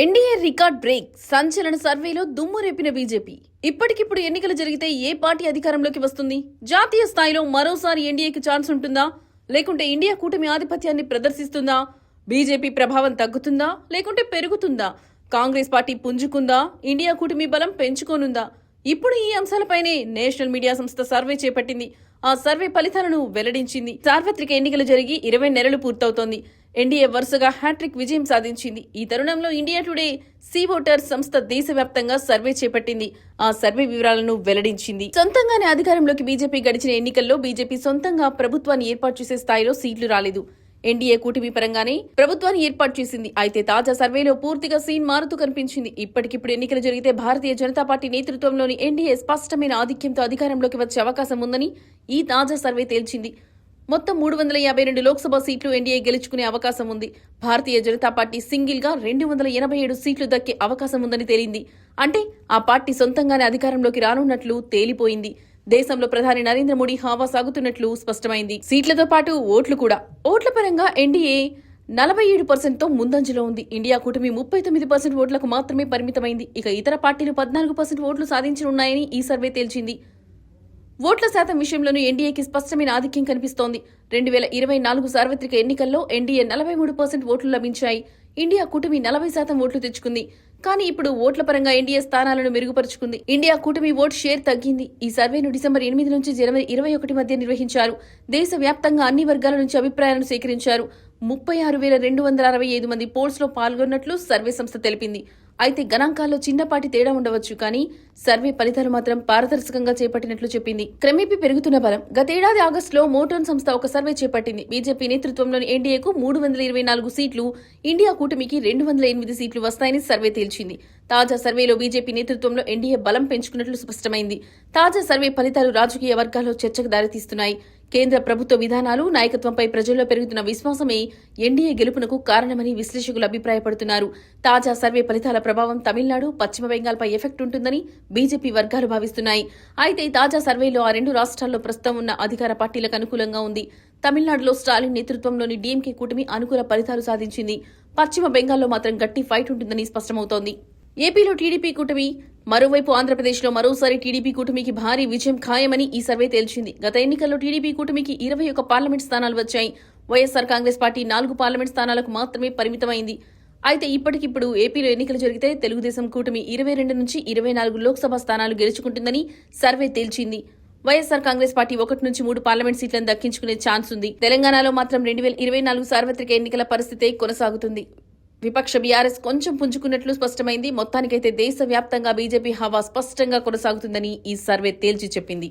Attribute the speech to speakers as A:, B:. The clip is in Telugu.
A: ఎన్డీఏ రికార్డ్ బ్రేక్ సంచలన సర్వేలో దుమ్ము రేపిన బీజేపీ. ఇప్పటికిప్పుడు ఎన్నికలు జరిగితే ఏ పార్టీ అధికారంలోకి వస్తుంది? జాతీయ స్థాయిలో మరోసారి ఎన్డీఏకి ఛాన్స్ ఉంటుందా? లేకుంటే ఇండియా కూటమి ఆధిపత్యాన్ని ప్రదర్శిస్తుందా? బీజేపీ ప్రభావం తగ్గుతుందా? లేకుంటే పెరుగుతుందా? కాంగ్రెస్ పార్టీ పుంజుకుందా? ఇండియా కూటమి బలం పెంచుకోనుందా? ఇప్పుడు ఈ అంశాలపైనే నేషనల్ మీడియా సంస్థ సర్వే చేపట్టింది. ఆ సర్వే ఫలితాలను వెల్లడించింది. సార్వత్రిక ఎన్నికలు జరిగి ఇరవై నెలలు పూర్తవుతోంది. ఎన్డీఏ వరుసగా హ్యాట్రిక్ విజయం సాధించింది. ఈ తరుణంలో ఇండియా టుడే సీ ఓటర్ సంస్థ దేశవ్యాప్తంగా సర్వే చేపట్టింది. ఆ సర్వే వివరాలను వెల్లడించింది. సొంతంగానే అధికారంలోకి బీజేపీ గడిచిన ఎన్నికల్లో బీజేపీ సొంతంగా ప్రభుత్వాన్ని ఏర్పాటు చేసే స్థాయిలో సీట్లు రాలేదు. ఎన్డీఏ కూటమి పరంగానే ప్రభుత్వాన్ని ఏర్పాటు చేసింది. అయితే తాజా సర్వేలో పూర్తిగా సీన్ మారుతూ కనిపించింది. ఇప్పటికిప్పుడు ఎన్నికలు జరిగితే భారతీయ జనతా పార్టీ నేతృత్వంలోని ఎన్డీఏ స్పష్టమైన ఆధిక్యంతో అధికారంలోకి వచ్చే అవకాశం ఉందని ఈ తాజా సర్వే తేల్చింది. మొత్తం మూడు వందల యాభై రెండు లోక్సభ సీట్లు ఎన్డీఏ గెలుచుకునే అవకాశం ఉంది. భారతీయ జనతా పార్టీ సింగిల్గా రెండు వందల ఎనభై ఏడు సీట్లు దక్కే అవకాశం ఉందని తేలింది. అంటే ఆ పార్టీ సొంతంగానే అధికారంలోకి రానున్నట్లు తేలిపోయింది. దేశంలో ప్రధాని నరేంద్ర మోడీ హావా సాగుతున్నట్లు స్పష్టమైంది. సీట్లతో పాటు ఓట్లు కూడా. ఓట్ల పరంగా ఎన్డీఏ నలభై ఏడు పర్సెంట్తో ముందంజలో ఉంది. ఇండియా కూటమి ముప్పై తొమ్మిది పర్సెంట్ ఓట్లకు మాత్రమే పరిమితమైంది. ఇక ఇతర పార్టీలు పద్నాలుగు పర్సెంట్ ఓట్లు సాధించనున్నాయని ఈ సర్వే తేల్చింది. ఓట్ల శాతం విషయంలోనూ ఎన్డీఏకి స్పష్టమైన ఆధిక్యం కనిపిస్తోంది. రెండు వేల ఇరవై నాలుగు సార్వత్రిక ఎన్నికల్లో ఎన్డీఏ నలభై మూడు పర్సెంట్ ఓట్లు లభించాయి. ఇండియా కూటమి నలభై శాతం ఓట్లు తెచ్చుకుంది. కానీ ఇప్పుడు ఓట్ల పరంగా ఎన్డీఏ స్థానాలను మెరుగుపరుచుకుంది. ఇండియా కూటమి ఓట్ షేర్ తగ్గింది. ఈ సర్వేను డిసెంబర్ ఎనిమిది నుంచి జనవరి ఇరవై ఒకటి మధ్య నిర్వహించారు. దేశవ్యాప్తంగా అన్ని వర్గాల నుంచి అభిప్రాయాలను సేకరించారు. ముప్పై ఆరు వేల రెండు వందల అరవై ఐదు మంది పోల్స్లో పాల్గొన్నట్లు సర్వే సంస్థ తెలిపింది. అయితే గణాంకాల్లో చిన్నపాటి తేడా ఉండవచ్చు కానీ సర్వే ఫలితాలు మాత్రం పారదర్శకంగా చేపట్టినట్లు చెప్పింది. క్రమేపీ పెరుగుతున్న బలం. గతేడాది ఆగస్టులో మోటోన్ సంస్థ ఒక సర్వే చేపట్టింది. బీజేపీ నేతృత్వంలోని ఎన్డీఏకు మూడు వందల ఇరవై నాలుగు సీట్లు ఇండియా కూటమికి రెండు వందల ఎనిమిది సీట్లు వస్తాయని సర్వే తేల్చింది. తాజా సర్వేలో బీజేపీ నేతృత్వంలో ఎన్డీఏ బలం పెంచుకున్నట్లు స్పష్టమైంది. తాజా సర్వే ఫలితాలు రాజకీయ వర్గాల్లో చర్చకు దారితీస్తున్నాయి. కేంద్ర ప్రభుత్వ విధానాలు నాయకత్వంపై ప్రజల్లో పెరుగుతున్న విశ్వాసమే ఎన్డీఏ గెలుపునకు కారణమని విశ్లేషకులు అభిప్రాయపడుతున్నారు. తాజా సర్వే ఫలితాల ప్రభావం తమిళనాడు పశ్చిమ బెంగాల్పై ఎఫెక్ట్ ఉంటుందని బీజేపీ వర్గాలు భావిస్తున్నాయి. అయితే తాజా సర్వేలో ఆ రెండు రాష్ట్రాల్లో ప్రస్తుతం ఉన్న అధికార పార్టీలకు అనుకూలంగా ఉంది. తమిళనాడులో స్టాలిన్ నేతృత్వంలోని డీఎంకే కూటమి అనుకూల ఫలితాలు సాధించింది. పశ్చిమ బెంగాల్లో మాత్రం గట్టి ఫైట్ ఉంటుందని స్పష్టమవుతోంది. ఏపీలో టీడీపీ కూటమి మరోవైపు ఆంధ్రప్రదేశ్లో మరోసారి టీడీపీ కూటమికి భారీ విజయం ఖాయమని ఈ సర్వే తేల్చింది. గత ఎన్నికల్లో టీడీపీ కూటమికి ఇరవై ఒక పార్లమెంట్ స్థానాలు వచ్చాయి. వైఎస్సార్ కాంగ్రెస్ పార్టీ నాలుగు పార్లమెంట్ స్థానాలకు మాత్రమే పరిమితమైంది. అయితే ఇప్పటికిప్పుడు ఏపీలో ఎన్నికలు జరిగితే తెలుగుదేశం కూటమి ఇరవై రెండు నుంచి ఇరవై నాలుగు లోక్సభ స్థానాలు గెలుచుకుంటుందని సర్వే తేల్చింది. వైఎస్సార్ కాంగ్రెస్ పార్టీ ఒకటి నుంచి మూడు పార్లమెంట్ సీట్లను దక్కించుకునే ఛాన్స్ ఉంది తెలంగాణలో మాత్రం రెండు వేల ఇరవై నాలుగు సార్వత్రిక ఎన్నికల పరిస్థితే కొనసాగుతుంది. విపక్ష బీఆర్ఎస్ కొంచెం పుంజుకున్నట్లు స్పష్టమైంది. మొత్తానికైతే దేశవ్యాప్తంగా బీజేపీ హవా స్పష్టంగా కొనసాగుతుందని ఈ సర్వే తేల్చి చెప్పింది.